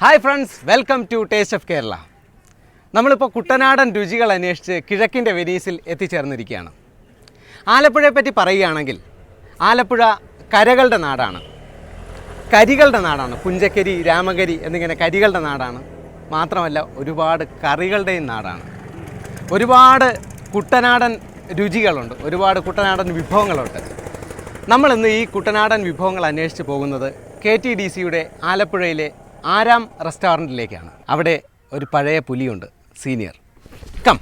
Hi friends welcome to taste of Kerala. നമ്മളിപ്പോൾ കുട്ടനാടൻ രുചികൾ അന്വേഷിച്ച് കിഴക്കിന്റെ വെനീസിൽ എത്തിച്ചേർന്നിരിക്കുകയാണ്. ആലപ്പുഴയെപ്പറ്റി പറയുകയാണെങ്കിൽ ആലപ്പുഴ കരകളുടെ നാടാണ്. കരികളുടെ നാടാണ്. പുഞ്ചക്കരി രാമകരി എന്നിങ്ങനെ കരികളുടെ നാടാണ്. മാത്രമല്ല ഒരുപാട് കറികളുടെയും നാടാണ്. ഒരുപാട് കുട്ടനാടൻ രുചികളുണ്ട്. ഒരുപാട് കുട്ടനാടൻ വിഭവങ്ങളുണ്ട്. നമ്മളിന്ന് ഈ കുട്ടനാടൻ വിഭവങ്ങൾ അന്വേഷിച്ച് പോകുന്നത് കെ ടി ഡി സിയുടെ ആലപ്പുഴയിലെ ആരാം റെസ്റ്റോറന്റിലേക്കാണ്. അവിടെ ഒരു പഴയ പുലിയുണ്ട് സീനിയർ. കം.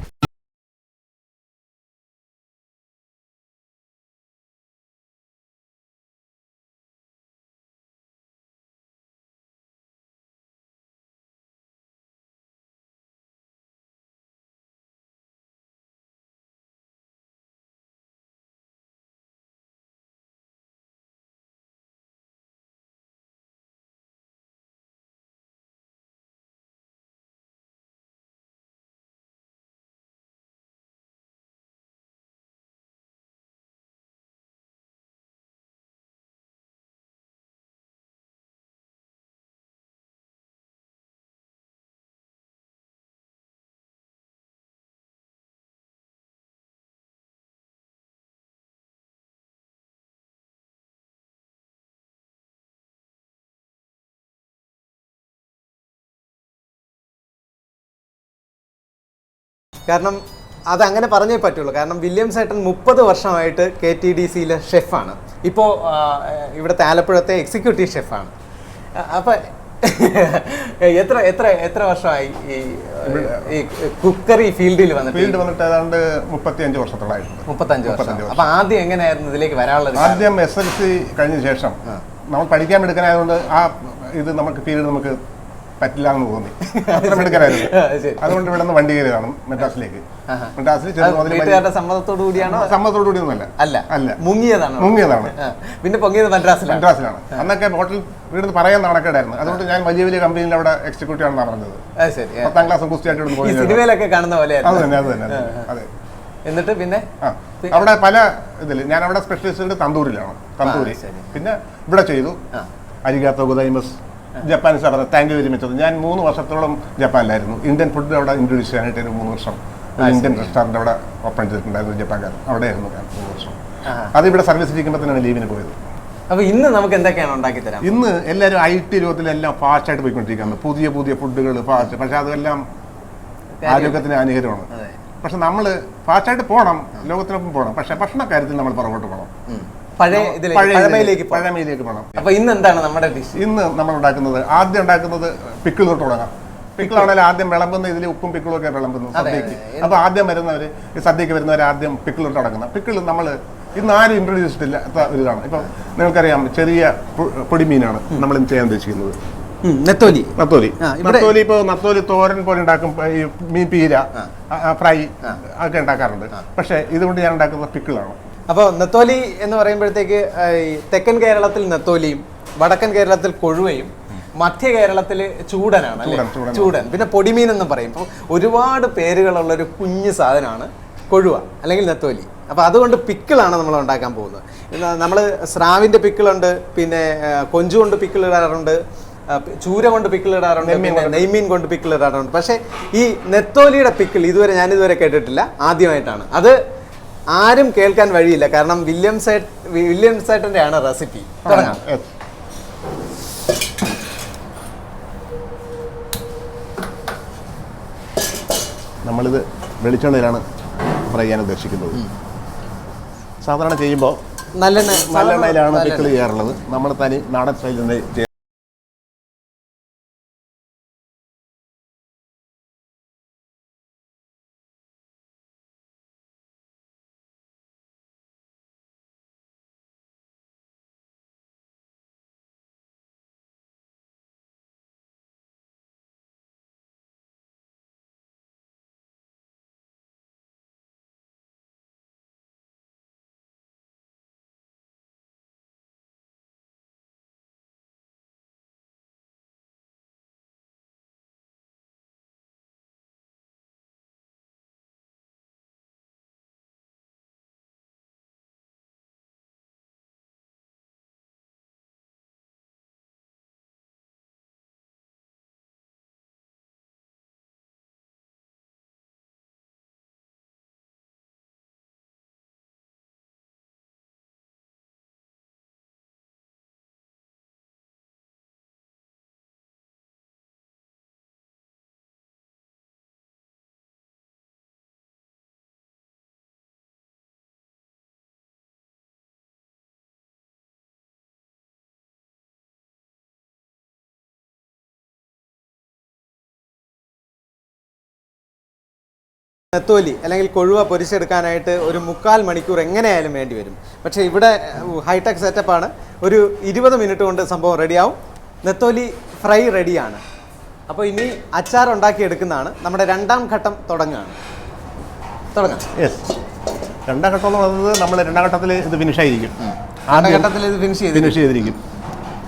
കാരണം അതങ്ങനെ പറഞ്ഞേ പറ്റുള്ളൂ. കാരണം വില്യം സേട്ടൻ മുപ്പത് വർഷമായിട്ട് കെ ടി ഡി സിയിലെ ഷെഫാണ്. ഇപ്പോൾ ഇവിടുത്തെ ആലപ്പുഴത്തെ എക്സിക്യൂട്ടീവ് ഷെഫാണ്. അപ്പം എത്ര എത്ര എത്ര വർഷമായി ഈ കുക്കറി ഫീൽഡിൽ വന്നിട്ട്? ഫീൽഡ് വന്നിട്ട് ഏതാണ്ട് മുപ്പത്തിയഞ്ച് വർഷത്തോളായിട്ടുണ്ട്. മുപ്പത്തഞ്ച് വർഷം. മുപ്പത്തഞ്ച് വർഷം. അപ്പൊ ആദ്യം എങ്ങനെയായിരുന്നു ഇതിലേക്ക് വരാനുള്ളത്? ആദ്യം എസ് എൽ സി കഴിഞ്ഞ ശേഷം നമ്മൾ പഠിക്കാൻ എടുക്കാനായതുകൊണ്ട് ആ ഇത് നമുക്ക് ഫീൽഡ് നമുക്ക് പറ്റില്ല എന്ന് തോന്നി അത്ര എടുക്കാനായിരുന്നു അതുകൊണ്ട് ഇവിടെ നിന്ന് വണ്ടി കയറിയതാണ് മെഡ്രാസിലേക്ക്. ആഹാ. മെഡ്രാസിൽ സമ്മതത്തോടു കൂടിയാണോ? സമ്മതത്തോടു അല്ല. അല്ല. മുങ്ങിയതാണ്. മുങ്ങിയതാണ്. പിന്നെ പൊങ്ങിയത് മദ്രാസിലാണ്. മെഡ്രാസിലാണ് അന്നൊക്കെ ഹോട്ടൽ വീട് പറയാൻ നാണക്കേടായിരുന്നു അതുകൊണ്ട് ഞാൻ വലിയ വലിയ കമ്പനിയിൽ അവിടെ എക്സിക്യൂട്ടീവ് ആണ് പറഞ്ഞത്. പത്താം ക്ലാസ് കുസ്തിയായിട്ട് പോയി സിനിമയിലൊക്കെ കാണുന്ന പോലെ അത് തന്നെ അത് തന്നെ. അതെ എന്നിട്ട് പിന്നെ? അവിടെ പല ഇതിൽ ഞാൻ അവിടെ സ്പെഷ്യലിസ്റ്റ് തന്തൂരിലാണ്. തന്തൂരി. പിന്നെ ഇവിടെ ചെയ്തു. അരികാത്ത ഗുദൈമസ്. Japan sir thank you very much. ഞാൻ മൂന്ന് വർഷത്തോളം ജപ്പാനിലായിരുന്നു. ഇന്ത്യൻ ഫുഡ് അവിടെ ഇൻട്രൊഡ്യൂസ് ചെയ്യാനായിട്ട് ഒരു മൂന്ന് വർഷം. ഇന്ത്യൻ റെസ്റ്റോറന്റ് അവിടെ ഓപ്പൺ ചെയ്തിട്ടുണ്ടായിരുന്നു ജപ്പാൻകാരൻ അവിടെയായിരുന്നു ഞാൻ മൂന്ന് വർഷം. അത് ഇവിടെ സർവീസ് ഇരിക്കുമ്പോൾ തന്നെയാണ് ലീവിന് പോയത്. അപ്പോൾ ഇന്ന് നമുക്ക് എന്തൊക്കെയാണ് ഉണ്ടാക്കി തരാം? ഇന്ന് എല്ലാവരും ഐ ടി ലോകത്തിലെല്ലാം ഫാസ്റ്റായിട്ട് പോയിക്കൊണ്ടിരിക്കുകയാണ്. പുതിയ പുതിയ ഫുഡുകൾ ഫാസ്റ്റ് പക്ഷെ അതെല്ലാം ആരോഗ്യത്തിന് ഹാനികരമാണ് പക്ഷെ നമ്മൾ ഫാസ്റ്റായിട്ട് പോകണം ലോകത്തിനൊപ്പം പോകണം പക്ഷെ ഭക്ഷണ കാര്യത്തിൽ നമ്മൾ പുറകോട്ട് പോകണം. പഴയ ഇതിലേക്ക് പഴയ പഴമയിലേക്ക് പഴമയിലേക്ക് പോകണം അപ്പൊ ഇന്ന് എന്താണ് നമ്മുടെ ഡിഷ് ഇന്ന് നമ്മൾ ഉണ്ടാക്കുന്നത് ആദ്യം ഉണ്ടാക്കുന്നത് പിക്കിൾ തൊട്ട് തുടങ്ങാം. പിക്കിളാണെങ്കിൽ ആദ്യം വിളമ്പുന്ന ഇതിൽ ഉപ്പും പിക്കിളും ഒക്കെ വിളമ്പുന്നത് സദ്യക്ക്. അപ്പൊ ആദ്യം വരുന്നവർ ഈ സദ്യക്ക് വരുന്നവർ ആദ്യം പിക്കിൾ തൊട്ട് തുടങ്ങുന്നത് പിക്കിൾ നമ്മൾ ഇന്ന് ആരും ഇൻട്രൊഡ്യൂസ് ഒരു ഇതാണ്. ഇപ്പം നിങ്ങൾക്കറിയാം ചെറിയ പൊടിമീനാണ് നമ്മൾ ഇന്ന് ചെയ്യാൻ ഉദ്ദേശിക്കുന്നത്. നെത്തോലി. നത്തോലി. നത്തോലി ഇപ്പോൾ നത്തോലി തോരൻ പോലെ ഉണ്ടാക്കും ഈ മീൻ പീര ഫ്രൈ ഒക്കെ ഉണ്ടാക്കാറുണ്ട്. പക്ഷേ ഇതുകൊണ്ട് ഞാൻ ഉണ്ടാക്കുന്നത് പിക്കിളാണ്. അപ്പോൾ നെത്തോലി എന്ന് പറയുമ്പോഴത്തേക്ക് തെക്കൻ കേരളത്തിൽ നെത്തോലിയും വടക്കൻ കേരളത്തിൽ കൊഴുവയും മധ്യ കേരളത്തിൽ ചൂടനാണ് അല്ലേ? ചൂടൻ, പിന്നെ പൊടിമീൻ എന്നും പറയും. അപ്പോൾ ഒരുപാട് പേരുകളുള്ള ഒരു കുഞ്ഞു സാധനമാണ് കൊഴുവ അല്ലെങ്കിൽ നെത്തോലി. അപ്പോൾ അതുകൊണ്ട് പിക്കിളാണ് നമ്മൾ ഉണ്ടാക്കാൻ പോകുന്നത്. നമ്മൾ സ്രാവിന്റെ പിക്കിളുണ്ട് പിന്നെ കൊഞ്ചു കൊണ്ട് പിക്കിൾ ഇടാറുണ്ട് ആ, ചൂര കൊണ്ട് പിക്കിൾ ഇടാറുണ്ട് പിന്നെ നെയ്മീൻ കൊണ്ട് പിക്കിൾ ഇടാറുണ്ട് പക്ഷേ ഈ നെത്തോലിയുടെ പിക്കിൾ ഇതുവരെ ഞാൻ ഇതുവരെ കേട്ടിട്ടില്ല. ആദ്യമായിട്ടാണ്. അത് ആരും കേൾക്കാൻ വഴിയില്ല. കാരണം വില്യം സൈറ്റ് വില്യം സൈറ്റിന്റെ ആണ് റെസിപ്പി. തുടങ്ങാം. നമ്മളിത് വെളിച്ചെണ്ണയിലാണ് ഫ്രൈ ചെയ്യാൻ ഉദ്ദേശിക്കുന്നത്. സാധാരണ ചെയ്യുമ്പോൾ നല്ലെണ്ണ നല്ലെണ്ണയിലാണ് പിക്കിൾ ചെയ്യാറുള്ളത്. നമ്മൾ തനി നാടൻ സ്റ്റൈലിൽ നെത്തോലി അല്ലെങ്കിൽ കൊഴുവ പൊരിച്ചെടുക്കാനായിട്ട് ഒരു മുക്കാൽ മണിക്കൂർ എങ്ങനെയായാലും വേണ്ടി വരും. പക്ഷേ ഇവിടെ ഹൈടെക് സെറ്റപ്പാണ് ഒരു ഇരുപത് മിനിറ്റ് കൊണ്ട് സംഭവം റെഡിയാവും. നെത്തോലി ഫ്രൈ റെഡിയാണ്. അപ്പോൾ ഇനി അച്ചാർ ഉണ്ടാക്കി എടുക്കുന്നതാണ് നമ്മുടെ രണ്ടാം ഘട്ടം തുടങ്ങുകയാണ്. തുടങ്ങാം. യെസ് രണ്ടാം ഘട്ടം എന്ന് പറയുന്നത് നമ്മൾ രണ്ടാം ഘട്ടത്തിൽ ഇത് ഫിനിഷ് ആയിരിക്കും. ആദ്യ ഘട്ടത്തിൽ ഇത് ഫിനിഷ് ചെയ്ത് ഫിനിഷ് ചെയ്തിരിക്കും.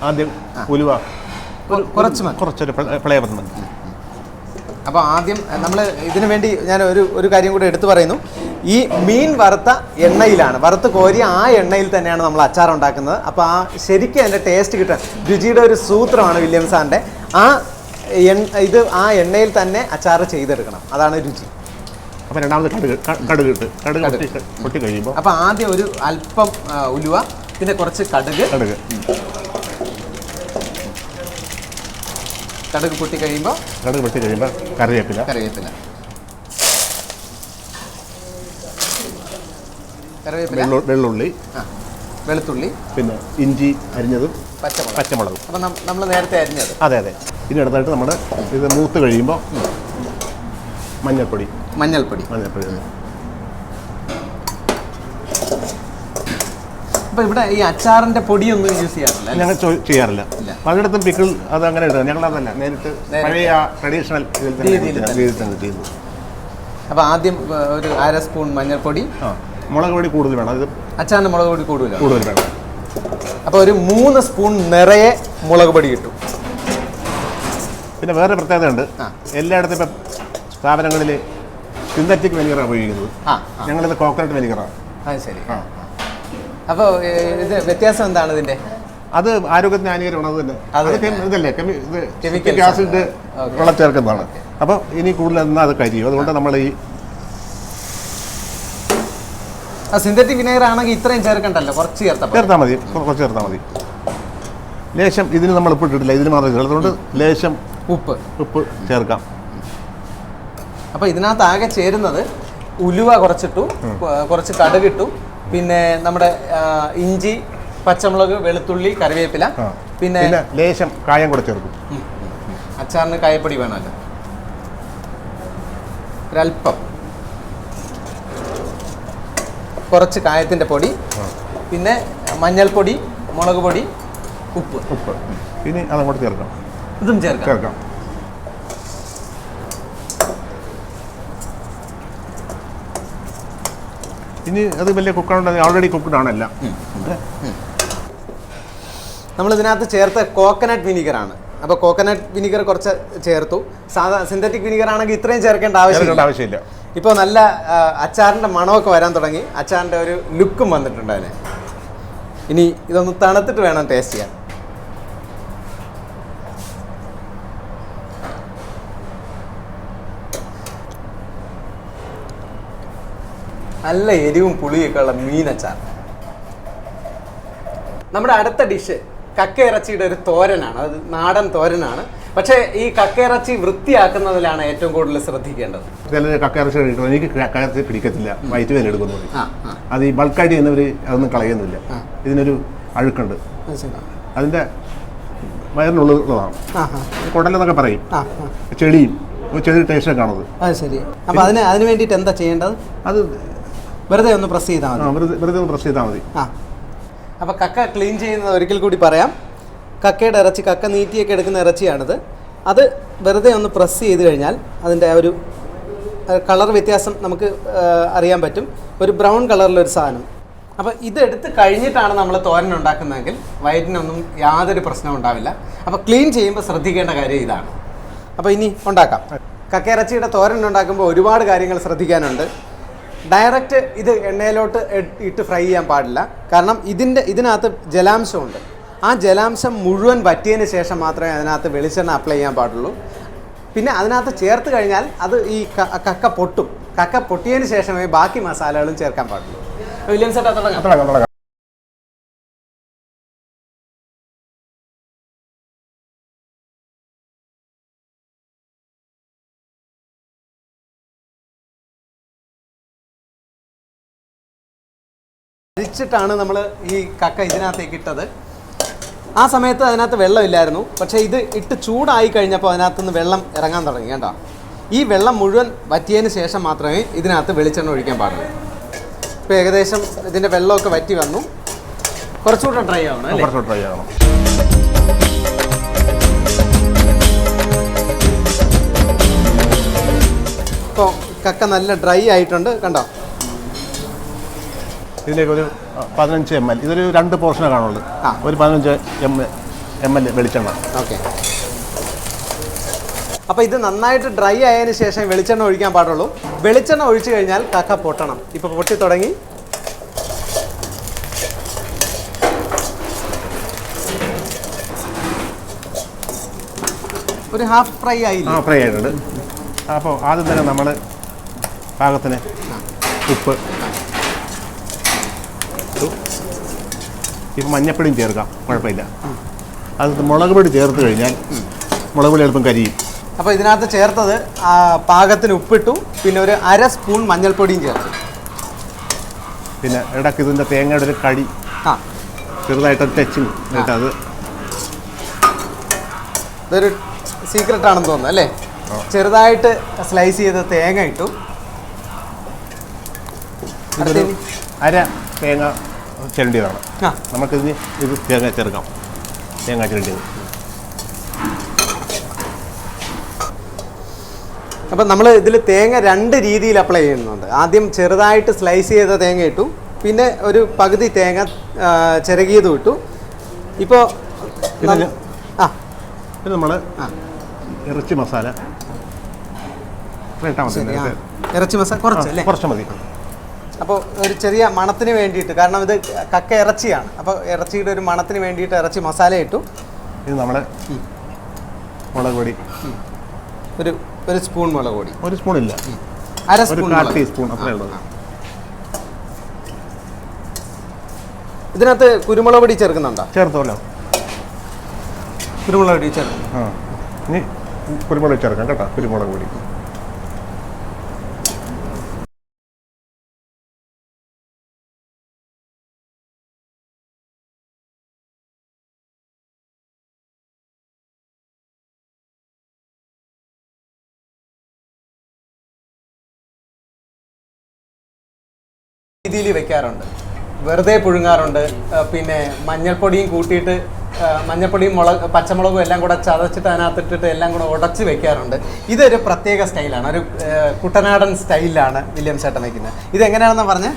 ആദ്യം ഉലുവ. കുറച്ച് കുറച്ചൊരു ഫ്ലേവർ മതി. അപ്പോൾ ആദ്യം നമ്മൾ ഇതിനു വേണ്ടി ഞാൻ ഒരു ഒരു കാര്യം കൂടി എടുത്തു പറയുന്നു. ഈ മീൻ വറുത്ത എണ്ണയിലാണ് വറുത്ത് കോരി ആ എണ്ണയിൽ തന്നെയാണ് നമ്മൾ അച്ചാർ ഉണ്ടാക്കുന്നത്. അപ്പോൾ ആ ശരിക്കും അതിന്റെ ടേസ്റ്റ് കിട്ടാൻ രുചിയുടെ ഒരു സൂത്രമാണ് വില്യം സാറിന്റെ ആ എണ്ണ ഇത് ആ എണ്ണയിൽ തന്നെ അച്ചാർ ചെയ്തെടുക്കണം. അതാണ് രുചി. അപ്പോൾ രണ്ടാമത് കടുക് കടുക് ഇട്ട് കടുക് പൊട്ടി പൊട്ടി കഴിയുമ്പോൾ അപ്പോൾ ആദ്യം ഒരു അല്പം ഉലുവ പിന്നെ കുറച്ച് കടുക്. കടുക്. കടുക് പൊട്ടി കഴിയുമ്പോൾ കടുക് പൊട്ടി കഴിയുമ്പോൾ കറിവേപ്പില. കറിവേപ്പില. കറിവേപ്പില. വെള്ളു വെള്ളുള്ളി. ആ വെളുത്തുള്ളി. പിന്നെ ഇഞ്ചി അരിഞ്ഞതും പച്ചമുളക്. പച്ചമുളകും. അപ്പം നമ്മൾ നേരത്തെ അരിഞ്ഞത്. അതെ അതെ. ഇനി അടുത്തായിട്ട് നമ്മൾ ഇത് മൂത്ത് കഴിയുമ്പോൾ മഞ്ഞൾപ്പൊടി. മഞ്ഞൾപ്പൊടി. മഞ്ഞൾപ്പൊടി അപ്പൊ ഇവിടെ ഈ അച്ചാറിന്റെ പൊടിയൊന്നും യൂസ് ചെയ്യാറില്ല ഞങ്ങൾ ചോ- ചെയ്യാറില്ല. പലയിടത്തും പിക്കിൾ അത് അങ്ങനെ ഇടുന്നത് ഞങ്ങൾ അതല്ല. നേരിട്ട്. പഴയ ട്രഡീഷണൽ ഇതിൽ തന്നെ രീതിയിൽ തന്നെ. രീതിയിൽ തന്നെ ചെയ്യുന്നു അപ്പൊ ആദ്യം ഏ, ഒരു അര സ്പൂൺ മഞ്ഞൾപ്പൊടി. ആ. മുളക് പൊടി കൂടുതൽ വേണം. അച്ചാറിന്റെ മുളക് പൊടി കൂടുതൽ കൂടുതൽ വേണം. അപ്പൊ ഒരു മൂന്ന് സ്പൂൺ നിറയെ മുളക് പൊടി കിട്ടും പിന്നെ വേറെ പ്രത്യേകത ഉണ്ട് ആ. എല്ലായിടത്തും ഇപ്പം സ്ഥാപനങ്ങളിൽ സിന്തറ്റിക് വെനിഗറാണ് ഉപയോഗിക്കുന്നത്. ആ ആ, ഞങ്ങളിത് കോക്കനട്ട് വെനിഗറാണ് അത് ശരി. ആ. അപ്പോൾ ഇത് വ്യത്യാസം എന്താണ് ഇതിന്റെ? അത് ആരോഗ്യത്തിന് ഹാനികരമാണ് തന്നെ. അത് അത് കെമി- ഇതല്ലേ കെമി ഇത് ആസിഡ് വെള്ളം ചേർക്കുന്നതാണ്. അപ്പോൾ ഇനി കൂടുതൽ എന്നാൽ അത് കരിയും അതുകൊണ്ട് നമ്മൾ ഈ സിന്തറ്റിക് വിനേഗർ ആണെങ്കിൽ ഇത്രയും ചേർക്കണ്ടല്ലോ കുറച്ച് ചേർത്താൽ പോരെ. ചേർത്താൽ മതി. കുറച്ച് ചേർത്താൽ മതി. ലേശം ഇതിന് നമ്മൾ ഉപ്പ് ഇട്ടിട്ടില്ല. ഇതിന് മാത്രം ചേർത്ത്. അതുകൊണ്ട് ലേശം ഉപ്പ്. ഉപ്പ് ചേർക്കാം. അപ്പോൾ ഇതിനകത്ത് ആകെ ചേരുന്നത് ഉലുവ കുറച്ചിട്ടു കുറച്ച് കടുകിട്ടു പിന്നെ നമ്മുടെ ഇഞ്ചി പച്ചമുളക് വെളുത്തുള്ളി കറിവേപ്പില പിന്നെ ലേശം കായം കൂടെ ചേർക്കും. അച്ചാറിന് കായപ്പൊടി വേണമല്ലോ. ഒരല്പം കുറച്ച് കായത്തിന്റെ പൊടി പിന്നെ മഞ്ഞൾപ്പൊടി മുളക് പൊടി ഉപ്പ്. ഉപ്പ്. ഇനി അതങ്ങോട്ട് ചേർക്കാം. ഇതും ചേർക്കാം. ചേർക്കാം. ഇനി അത് വലിയ കുക്കാണ്? ഓൾറെഡി കുക്ക്ഡ് ആണല്ല. നമ്മൾ ഇതിനകത്ത് ചേർത്ത കോക്കനട്ട് വിനീഗറാണ് അപ്പോൾ കോക്കനട്ട് വിനീഗർ കുറച്ച് ചേർത്തു. സാധാ സിന്തറ്റിക് വിനീഗർ ആണെങ്കിൽ ഇത്രയും ചേർക്കേണ്ട ആവശ്യമില്ല. ആവശ്യമില്ല. ഇപ്പോൾ നല്ല അച്ചാറിന്റെ മണമൊക്കെ വരാൻ തുടങ്ങി. അച്ചാറിന്റെ ഒരു ലുക്കും വന്നിട്ടുണ്ട് അതിന്. ഇനി ഇതൊന്ന് തണുത്തിട്ട് വേണം ടേസ്റ്റ് ചെയ്യാൻ. നല്ല എരിവും പുളിയൊക്കെ ഉള്ള മീനച്ചാർ നമ്മുടെ അടുത്ത ഡിഷ് കക്കയിറച്ചിയുടെ ഒരു തോരനാണ്. അത് നാടൻ തോരനാണ്. പക്ഷേ ഈ കക്കയിറച്ചി വൃത്തിയാക്കുന്നതിലാണ് ഏറ്റവും കൂടുതൽ ശ്രദ്ധിക്കേണ്ടത്. കക്കയിറച്ചി കഴിക്കണം എനിക്ക് കക്കയിറച്ചി പിടിക്കത്തില്ല. വയറ്റ് വേദന എടുക്കുന്നു അത് ഈ ബൾക്കായിട്ട് ചെയ്യുന്നവർ അതൊന്നും കളയുന്നില്ല. ഇതിനൊരു അഴുക്കുണ്ട്. അതിന്റെ വയറിനുള്ളതാണ് കുടലെന്നൊക്കെ പറയും. ചെടിയും ചെളിയും. ചെളി ടേസ്റ്റൊക്കെ ആണത്. അത് ശരി. അപ്പോൾ അതിന് അതിന് വേണ്ടിയിട്ട് എന്താ ചെയ്യേണ്ടത്? അത് വെറുതെ ഒന്ന് പ്രസ് ചെയ്താൽ മതി. വെറുതെ ഒന്ന് പ്രസ് ചെയ്താൽ മതി. ആ. അപ്പോൾ കക്ക ക്ലീൻ ചെയ്യുന്നത് ഒരിക്കൽ കൂടി പറയാം. കക്കയുടെ ഇറച്ചി കക്ക നീറ്റിയൊക്കെ എടുക്കുന്ന ഇറച്ചിയാണിത്. അത് വെറുതെ ഒന്ന് പ്രസ് ചെയ്ത് കഴിഞ്ഞാൽ അതിന്റെ ഒരു കളർ വ്യത്യാസം നമുക്ക് അറിയാൻ പറ്റും. ഒരു ബ്രൗൺ കളറിലൊരു സാധനം. അപ്പോൾ ഇതെടുത്ത് കഴിഞ്ഞിട്ടാണ് നമ്മൾ തോരൻ ഉണ്ടാക്കുന്നതെങ്കിൽ വയറ്റിനൊന്നും യാതൊരു പ്രശ്നവും ഉണ്ടാവില്ല. അപ്പോൾ ക്ലീൻ ചെയ്യുമ്പോൾ ശ്രദ്ധിക്കേണ്ട കാര്യം ഇതാണ്. അപ്പോൾ ഇനി ഉണ്ടാക്കാം. കക്കയിറച്ചിയുടെ തോരൻ ഉണ്ടാക്കുമ്പോൾ ഒരുപാട് കാര്യങ്ങൾ ശ്രദ്ധിക്കാനുണ്ട്. ഡയറക്റ്റ് ഇത് എണ്ണയിലോട്ട് ഇട്ട് ഫ്രൈ ചെയ്യാൻ പാടില്ല. കാരണം ഇതിന്റെ ഇതിനകത്ത് ജലാംശമുണ്ട് ആ ജലാംശം മുഴുവൻ വറ്റിയതിന് ശേഷം മാത്രമേ അതിനകത്ത് വെളിച്ചെണ്ണ അപ്ലൈ ചെയ്യാൻ പാടുള്ളൂ. പിന്നെ അതിനകത്ത് ചേർത്ത് കഴിഞ്ഞാൽ അത് ഈ കക്ക പൊട്ടും. കക്ക പൊട്ടിയതിന് ശേഷമേ ബാക്കി മസാലകളും ചേർക്കാൻ പാടുള്ളൂ. വില്യംസ് തുടങ്ങാം തുടങ്ങാം. അരിച്ചിട്ടാണ് നമ്മൾ ഈ കക്ക ഇതിനകത്തേക്ക് ഇട്ടത്. ആ സമയത്ത് അതിനകത്ത് വെള്ളമില്ലായിരുന്നു. പക്ഷേ ഇത് ഇട്ട് ചൂടായി കഴിഞ്ഞപ്പോൾ അതിനകത്ത് നിന്ന് വെള്ളം ഇറങ്ങാൻ തുടങ്ങി കേട്ടോ. ഈ വെള്ളം മുഴുവൻ വറ്റിയതിന് ശേഷം മാത്രമേ ഇതിനകത്ത് വെളിച്ചെണ്ണ ഒഴിക്കാൻ പാടുള്ളൂ. ഇപ്പോൾ ഏകദേശം ഇതിന്റെ വെള്ളമൊക്കെ വറ്റി വന്നു. കുറച്ചുകൂടെ ഡ്രൈ ആവണം കുറച്ചുകൂടെ ഡ്രൈ ആവണം. ഇപ്പോൾ കക്ക നല്ല ഡ്രൈ ആയിട്ടുണ്ട്. കണ്ടോ? ഇതിലേക്ക് ഒരു പതിനഞ്ച് എം എൽ. ഇതൊരു രണ്ട് പോർഷനെ കാണുള്ളൂ. ഒരു പതിനഞ്ച് എം എം എൽ വെളിച്ചെണ്ണ. ഓക്കെ. അപ്പോൾ ഇത് നന്നായിട്ട് ഡ്രൈ ആയതിനു ശേഷം വെളിച്ചെണ്ണ ഒഴിക്കാൻ പാടുള്ളൂ. വെളിച്ചെണ്ണ ഒഴിച്ചു കഴിഞ്ഞാൽ കക്ക പൊട്ടണം. ഇപ്പൊ പൊട്ടി തുടങ്ങി. ഒരു ഹാഫ് ഫ്രൈ ആ ആയില്ല ഫ്രൈ ആയിട്ടുണ്ട്. അപ്പോൾ ആദ്യം തന്നെ നമ്മൾ പാകത്തിന് ഉപ്പ് ഇട്ടു. ഇപ്പം മഞ്ഞപ്പൊടിയും ചേർക്കാം. കുഴപ്പമില്ല. അത് മുളക് പൊടി ചേർത്ത് കഴിഞ്ഞാൽ മുളക് പൊടി എളുപ്പം കരിയും. അപ്പോൾ ഇതിനകത്ത് ചേർത്തത് ആ, പാകത്തിന് ഉപ്പിട്ടു പിന്നെ ഒരു അര സ്പൂൺ മഞ്ഞൾപ്പൊടിയും ചേർത്തു. പിന്നെ ഇടയ്ക്ക് ഇതിന്റെ തേങ്ങയുടെ ഒരു കടി ആ. ചെറുതായിട്ട് ടച്ചിങ് എന്നിട്ട് അത് ഇതൊരു സീക്രട്ട് ആണെന്ന് തോന്നുന്നു അല്ലേ? ചെറുതായിട്ട് സ്ലൈസ് ചെയ്ത തേങ്ങ ഇട്ടു. അര തേങ്ങ ചിരണ്ടിയതാണ്. ആ. നമുക്കിതിന് ഇത് തേങ്ങ ചേർക്കാം തേങ്ങ ചിരണ്ടിയത് അപ്പം നമ്മൾ ഇതിൽ തേങ്ങ രണ്ട് രീതിയിൽ അപ്ലൈ ചെയ്യുന്നുണ്ട്. ആദ്യം ചെറുതായിട്ട് സ്ലൈസ് ചെയ്ത തേങ്ങ ഇട്ടു. പിന്നെ ഒരു പകുതി തേങ്ങ ചിരകിയതും ഇട്ടു. ഇപ്പോൾ ആ. പിന്നെ നമ്മൾ ആ. ഇറച്ചി മസാല. ഇറച്ചി മസാല കുറച്ച് അല്ലേ കുറച്ച് മതി. അപ്പോൾ ഒരു ചെറിയ മണത്തിന് വേണ്ടിയിട്ട് കാരണം ഇത് കക്ക ഇറച്ചിയാണ്. അപ്പോൾ ഇറച്ചിയുടെ ഒരു മണത്തിന് വേണ്ടിയിട്ട് ഇറച്ചി മസാല ഇട്ടു. ഇത് നമ്മൾ മുളക് പൊടി. ഒരു ഒരു സ്പൂൺ മുളക് പൊടി. ഒരു സ്പൂൺ ഇല്ല. അര സ്പൂൺ. ടീസ്പൂൺ ഇതിനകത്ത് കുരുമുളക് പൊടി ചേർക്കുന്നുണ്ടോ? ചേർത്തോല്ലോ കുരുമുളക് പൊടി ചേർക്കും. ആ. ഇനി കുരുമുളക് ചേർക്കാം കേട്ടോ കുരുമുളക് പൊടി. രീതിയിൽ വെക്കാറുണ്ട്. വെറുതെ പുഴുങ്ങാറുണ്ട്. പിന്നെ മഞ്ഞൾപ്പൊടിയും കൂട്ടിയിട്ട് മഞ്ഞൾപ്പൊടിയും മുളക് പച്ചമുളകും എല്ലാം കൂടെ ചതച്ചിട്ട് അതിനകത്തിട്ടിട്ട് എല്ലാം കൂടെ ഉടച്ച് വെക്കാറുണ്ട്. ഇതൊരു പ്രത്യേക സ്റ്റൈലാണ്. ഒരു കുട്ടനാടൻ സ്റ്റൈലാണ് വില്യം ചേട്ടൻ വെക്കുന്നത്. ഇത് എങ്ങനെയാണെന്ന് പറഞ്ഞ്?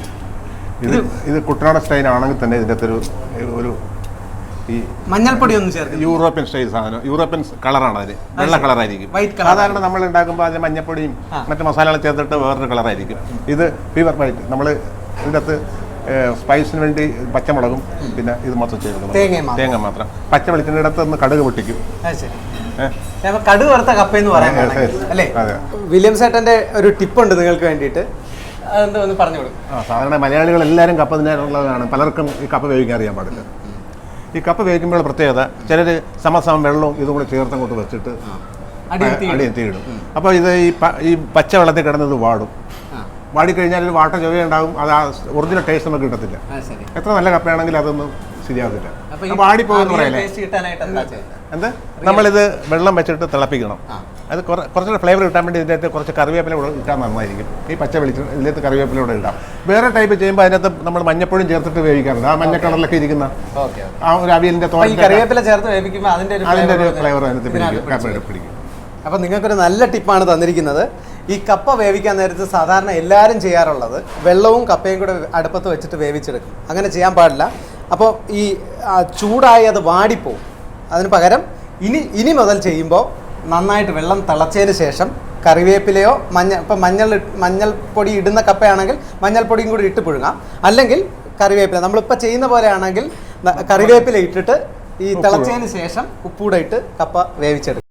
ഇത് ഇത് കുട്ടനാടൻ സ്റ്റൈൽ ആണെങ്കിൽ തന്നെ ഇതിന്റെ അകത്തൊരു ഒരു ഈ മഞ്ഞൾപ്പൊടി ഒന്നും ചേർക്കും യൂറോപ്യൻ സ്റ്റൈൽ സാധനം. യൂറോപ്യൻ കളറാണ് അതിന് വെള്ള കളറായിരിക്കും. സാധാരണ നമ്മൾ ഉണ്ടാക്കുമ്പോൾ അതിന് മഞ്ഞപ്പൊടിയും ആ. മറ്റു മസാലകളും ചേർത്തിട്ട് വേറൊരു കളറായിരിക്കും. ഇത് ഫീവർ വൈറ്റ് നമ്മൾ ഇതിന്റെ അകത്ത് സ്പൈസിന് വേണ്ടി പച്ചമുളകും പിന്നെ ഇത് മാത്രം ചേർക്കണം തേങ്ങ മാത്രം. പച്ച വെളിച്ചെണ്ണ ഇടത്ത് ഒന്ന് കടുക് പൊട്ടിക്കും. കടുക് വറുത്ത കപ്പയെന്ന് പറയാൻ Yes, വേണമെങ്കിൽ, yes. അല്ലേ? അതെ. വില്യം ചേട്ടന്റെ ഒരു ടിപ്പുണ്ട് നിങ്ങൾക്ക് വേണ്ടിയിട്ട്. അതെന്താ ഒന്ന് പറഞ്ഞു കൊടുക്കും. സാധാരണ മലയാളികൾ എല്ലാവരും കപ്പ തിന്നാനുള്ളതാണ്. പലർക്കും ഈ കപ്പ വേവിക്കാൻ അറിയാൻ പാടില്ല. ഈ കപ്പ വേവിക്കുമ്പോൾ പ്രത്യേകത ചിലർ സമസമം വെള്ളവും ഇതും കൂടെ ചേർത്ത് അങ്ങോട്ട് വെച്ചിട്ട് അടിയെത്തി അടിയെത്തിയിടും അപ്പോൾ ഇത് ഈ പച്ചവെള്ളത്തിൽ പച്ച വെള്ളത്തിൽ കിടന്നത് വാടും. വാടിക്കഴിഞ്ഞാൽ ഒരു വാട്ട ചൊവ്വയുണ്ടാകും അത് ആ ഒറിജിനൽ ടേസ്റ്റ് നമുക്ക് കിട്ടത്തില്ല. എത്ര നല്ല കപ്പയാണെങ്കിൽ അതൊന്നും ശരിയാകത്തില്ല. വാടിപ്പോകുന്ന കിട്ടാനായിട്ട് എന്താ നമ്മളിത് വെള്ളം വെച്ചിട്ട് തിളപ്പിക്കണം. അത് കുറച്ച് കുറച്ചുകൂടെ ഫ്ലേവർ കിട്ടാൻ വേണ്ടി ഇതിന്റെ അകത്ത് കുറച്ച് കറിവേപ്പില കൂടെ ഇട്ടാൽ നന്നായിരിക്കും. ഈ പച്ച വെളിച്ചം ഇതിനകത്ത് കറിവേപ്പില കൂടെ ഇടാം. വേറെ ടൈപ്പ് ചെയ്യുമ്പോൾ അതിനകത്ത് നമ്മൾ മഞ്ഞപ്പൊഴും ചേർത്തിട്ട് വേവിക്കാറുണ്ട്. ആ മഞ്ഞ കളറിലൊക്കെ ഇരിക്കുന്ന ഓക്കെ ആ ഒരു അവിയലിന്റെ കറിവേപ്പില ചേർത്ത് വേവിക്കുമ്പോൾ അതിന്റെ ഒരു ഫ്ലേവർ അതിനകത്ത് പിടിക്കും. പിടിക്കും. അപ്പൊ നിങ്ങൾക്കൊരു നല്ല ടിപ്പാണ് തന്നിരിക്കുന്നത്. ഈ കപ്പ വേവിക്കാൻ നേരത്ത് സാധാരണ എല്ലാവരും ചെയ്യാറുള്ളത് വെള്ളവും കപ്പയും കൂടെ അടുപ്പത്ത് വെച്ചിട്ട് വേവിച്ചെടുക്കും. അങ്ങനെ ചെയ്യാൻ പാടില്ല. അപ്പോൾ ഈ ചൂടായി അത് വാടിപ്പോവും. അതിന് പകരം ഇനി ഇനി മുതൽ ചെയ്യുമ്പോൾ നന്നായിട്ട് വെള്ളം തിളച്ചതിന് ശേഷം കറിവേപ്പിലയോ മഞ്ഞ ഇപ്പം മഞ്ഞൾ മഞ്ഞൾപ്പൊടി ഇടുന്ന കപ്പയാണെങ്കിൽ മഞ്ഞൾപ്പൊടിയും കൂടി ഇട്ട് പുഴുങ്ങാം. അല്ലെങ്കിൽ കറിവേപ്പില. നമ്മളിപ്പോൾ ചെയ്യുന്ന പോലെയാണെങ്കിൽ കറിവേപ്പില ഇട്ടിട്ട് ഈ തിളച്ചതിന് ശേഷം ഉപ്പൂടെ ഇട്ട് കപ്പ വേവിച്ചെടുക്കും.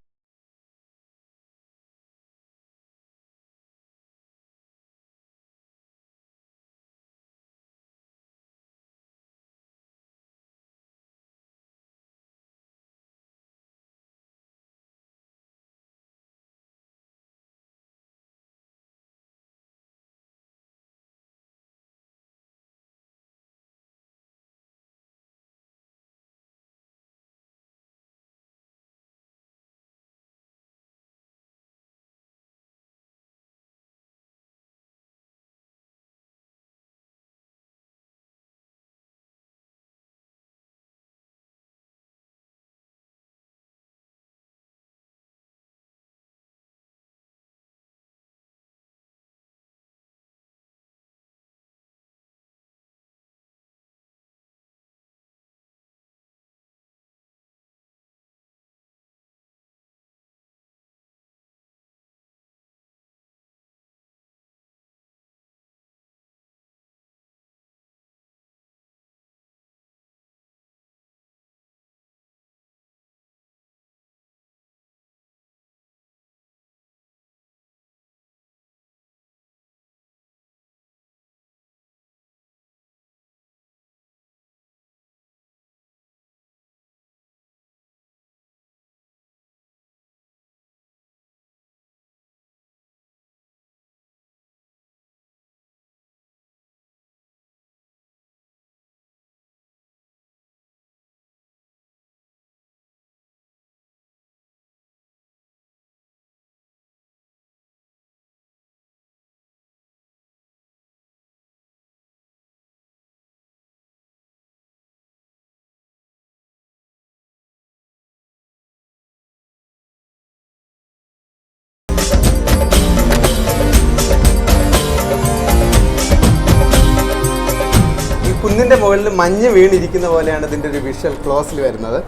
കുന്നിന്റെ മുകളിൽ മഞ്ഞ് വീണിരിക്കുന്ന പോലെയാണ് ഇതിന്റെ ഒരു വിഷ്വൽ ക്ലോസിൽ വരുന്നത്.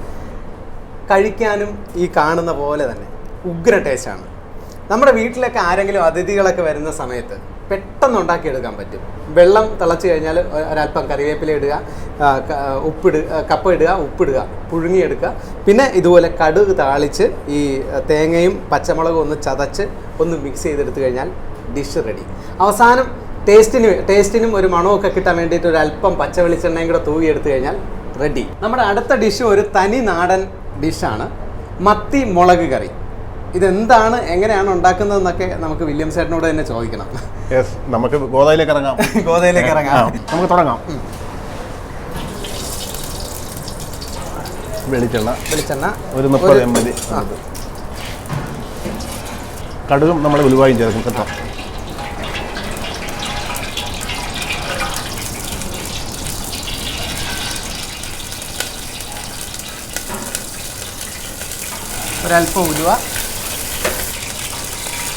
കഴിക്കാനും ഈ കാണുന്ന പോലെ തന്നെ ഉഗ്ര ടേസ്റ്റാണ് നമ്മുടെ വീട്ടിലൊക്കെ ആരെങ്കിലും അതിഥികളൊക്കെ വരുന്ന സമയത്ത് പെട്ടെന്ന് ഉണ്ടാക്കിയെടുക്കാൻ പറ്റും. വെള്ളം തിളച്ച് കഴിഞ്ഞാൽ ഒരല്പം കറിവേപ്പില ഇടുക ഉപ്പിടുക കപ്പ ഇടുക ഉപ്പിടുക പുഴുങ്ങിയെടുക്കുക. പിന്നെ ഇതുപോലെ കടുക് താളിച്ച് ഈ തേങ്ങയും പച്ചമുളകും ഒന്ന് ചതച്ച് ഒന്ന് മിക്സ് ചെയ്തെടുത്തു കഴിഞ്ഞാൽ ഡിഷ് റെഡി അവസാനം ടേസ്റ്റിന് ടേസ്റ്റിനും ഒരു മണമൊക്കെ കിട്ടാൻ വേണ്ടിയിട്ട് ഒരു അല്പം പച്ച വെളിച്ചെണ്ണയും കൂടെ തൂവി എടുത്തു കഴിഞ്ഞാൽ റെഡി നമ്മുടെ അടുത്ത ഡിഷ് ഒരു തനി നാടൻ ഡിഷാണ് മത്തി മുളക് കറി. ഇതെന്താണ്? എങ്ങനെയാണ് ഉണ്ടാക്കുന്നതെന്നൊക്കെ നമുക്ക് വില്യം ചേട്ടനോട് തന്നെ ചോദിക്കണം. നമുക്ക് ഗോതയിലേക്ക് ഇറങ്ങാം. ഗോതയിലേക്ക് ഇറങ്ങാം. നമുക്ക് തുടങ്ങാം. വെളിച്ചെണ്ണ. വെളിച്ചെണ്ണ. ഒരു മുപ്പത് എം എൽ. ആ. കടുകും നമ്മൾ ഉലുവായും ചേർക്കും കേട്ടോ. ഒരല്പം ഉലുവ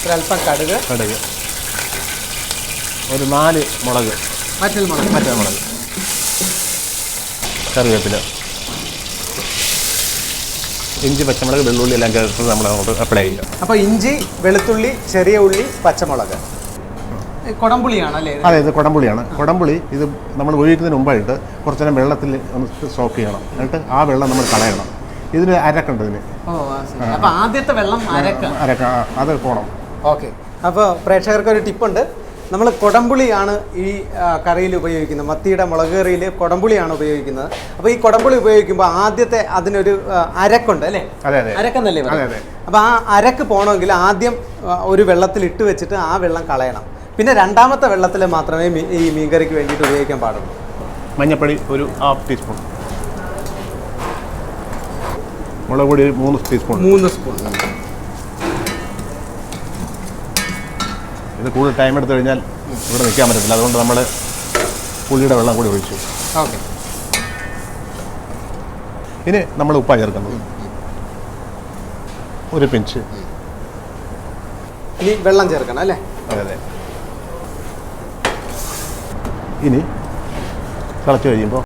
ഒരല്പം കടുക് കടുക്. ഒരു നാല് മുളക്. മറ്റൊരു മുളക്. മറ്റേ മുളക്. കറിവേപ്പില. ഇഞ്ചി പച്ചമുളക് വെള്ളുള്ളി എല്ലാം ചേർത്ത് നമ്മൾ അങ്ങോട്ട് അപ്ലൈ ചെയ്യുക. അപ്പോൾ ഇഞ്ചി വെളുത്തുള്ളി ചെറിയ ഉള്ളി പച്ചമുളക്. കുടംപുളിയാണ് അല്ലേ അതെ ഇത് കുടംപുളിയാണ്. കുടംപുളി ഇത് നമ്മൾ ഉപയോഗിക്കുന്നതിന് മുമ്പായിട്ട് കുറച്ചു നേരം വെള്ളത്തിൽ ഒന്ന് സോക്ക് ചെയ്യണം. എന്നിട്ട് ആ വെള്ളം നമ്മൾ കളയണം. ഇതിന് അരക്കുണ്ട് ഇതിന്. ആദ്യത്തെ വെള്ളം അരക്ക. അരക്ക ആ, അത് പോണം. ഓക്കെ. അപ്പോൾ പ്രേക്ഷകർക്ക് ഒരു ടിപ്പുണ്ട്. നമ്മൾ കൊടംപുളിയാണ് ഈ കറിയിൽ ഉപയോഗിക്കുന്നത്. മത്തിയുടെ മുളക് കറിയിൽ കൊടംപുളിയാണ് ഉപയോഗിക്കുന്നത്. അപ്പോൾ ഈ കൊടംപുളി ഉപയോഗിക്കുമ്പോൾ ആദ്യത്തെ അതിനൊരു അരക്കുണ്ട് അല്ലേ? അരക്കെന്നല്ലേ. അപ്പോൾ ആ അരക്ക് പോകണമെങ്കിൽ ആദ്യം ഒരു വെള്ളത്തിൽ ഇട്ട് വെച്ചിട്ട് ആ വെള്ളം കളയണം. പിന്നെ രണ്ടാമത്തെ വെള്ളത്തിൽ മാത്രമേ ഈ മീൻകറിക്ക് വേണ്ടിയിട്ട് ഉപയോഗിക്കാൻ പാടുള്ളൂ. മഞ്ഞപ്പൊടി ഒരു ഹാഫ് ടീസ്പൂൺ. മുളക് പൊടി മൂന്ന് ടീസ്പൂൺ മൂന്ന് സ്പൂൺ ഇത് കൂടുതൽ ടൈം എടുത്തു കഴിഞ്ഞാൽ ഇവിടെ നിൽക്കാൻ പറ്റത്തില്ല. അതുകൊണ്ട് നമ്മൾ പുളിയുടെ വെള്ളം കൂടി ഒഴിച്ചു. ഓക്കെ ഇനി നമ്മൾ ഉപ്പാ ചേർക്കുന്നത് ഒരു പിഞ്ച്. ഇനി വെള്ളം ചേർക്കണം അല്ലേ? അതെ അതെ. ഇനി തിളച്ച് കഴിയുമ്പോൾ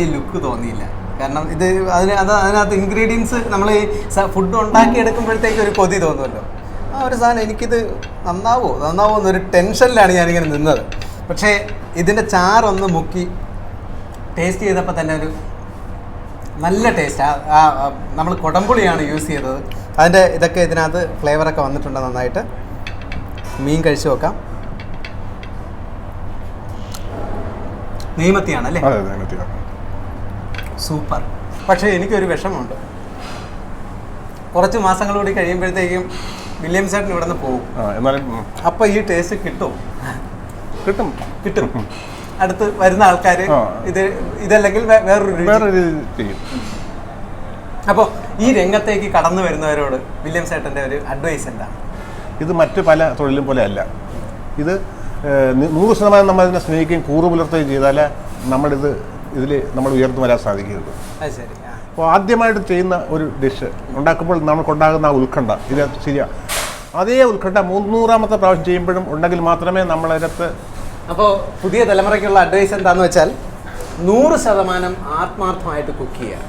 വലിയ ലുക്ക് തോന്നിയില്ല. കാരണം ഇത് അതിന് അത് അതിനകത്ത് ഇൻഗ്രീഡിയൻസ് നമ്മൾ ഈ ഫുഡ് ഉണ്ടാക്കി എടുക്കുമ്പോഴത്തേക്ക് ഒരു കൊതി തോന്നുമല്ലോ. ആ ഒരു സാധനം എനിക്കിത് നന്നാവോ? നന്നാവോ എന്നൊരു ടെൻഷനിലാണ് ഞാനിങ്ങനെ നിന്നത്. പക്ഷേ ഇതിന്റെ ചാറൊന്ന് മുക്കി ടേസ്റ്റ് ചെയ്തപ്പോൾ തന്നെ ഒരു നല്ല ടേസ്റ്റ് ആ നമ്മൾ കുടംപുളിയാണ് യൂസ് ചെയ്തത്. അതിന്റെ ഇതൊക്കെ ഇതിനകത്ത് ഫ്ലേവറൊക്കെ വന്നിട്ടുണ്ട് നന്നായിട്ട്. മീൻ കഴിച്ചു നോക്കാം. നെയ്മത്തിയാണ് അല്ലേ? സൂപ്പർ. പക്ഷേ എനിക്കൊരു വിഷമമുണ്ട്. കുറച്ച് മാസങ്ങൾ കൂടി കഴിയുമ്പോഴത്തേക്കും വില്യം ചേട്ടൻ ഇവിടെ നിന്ന് പോകും അപ്പൊ അപ്പോൾ ഈ ടേസ്റ്റ് കിട്ടും. കിട്ടും. കിട്ടും. അടുത്ത് വരുന്ന ആൾക്കാർ ഇത് ഇതല്ലെങ്കിൽ വേറൊരു അപ്പോൾ ഈ രംഗത്തേക്ക് കടന്നു വരുന്നവരോട് വില്യം ചേട്ടന്റെ ഒരു അഡ്വൈസ് എന്താണ്? ഇത് മറ്റു പല തൊഴിലും പോലെ അല്ല. ഇത് നൂറ് ശതമാനം നമ്മൾ ഇതിനെ സ്നേഹിക്കുകയും കൂറ് പുലർത്തുകയും ചെയ്താൽ നമ്മളിത് ഇതിൽ നമ്മൾ ഉയർന്നു വരാൻ സാധിക്കുകയുള്ളൂ അപ്പോൾ ആദ്യമായിട്ട് ചെയ്യുന്ന ഒരു ഡിഷ് ഉണ്ടാക്കുമ്പോൾ നമുക്കുണ്ടാകുന്ന ആ ഉത്കണ്ഠ ഇത് ശരിയാ. അതേ ഉത്കണ്ഠ മുന്നൂറാമത്തെ പ്രാവശ്യം ചെയ്യുമ്പോഴും ഉണ്ടെങ്കിൽ മാത്രമേ നമ്മളതിനകത്ത് അപ്പോൾ പുതിയ തലമുറയ്ക്കുള്ള അഡ്വൈസ് എന്താണെന്ന് വെച്ചാൽ നൂറ് ശതമാനം ആത്മാർത്ഥമായിട്ട് കുക്ക് ചെയ്യുക.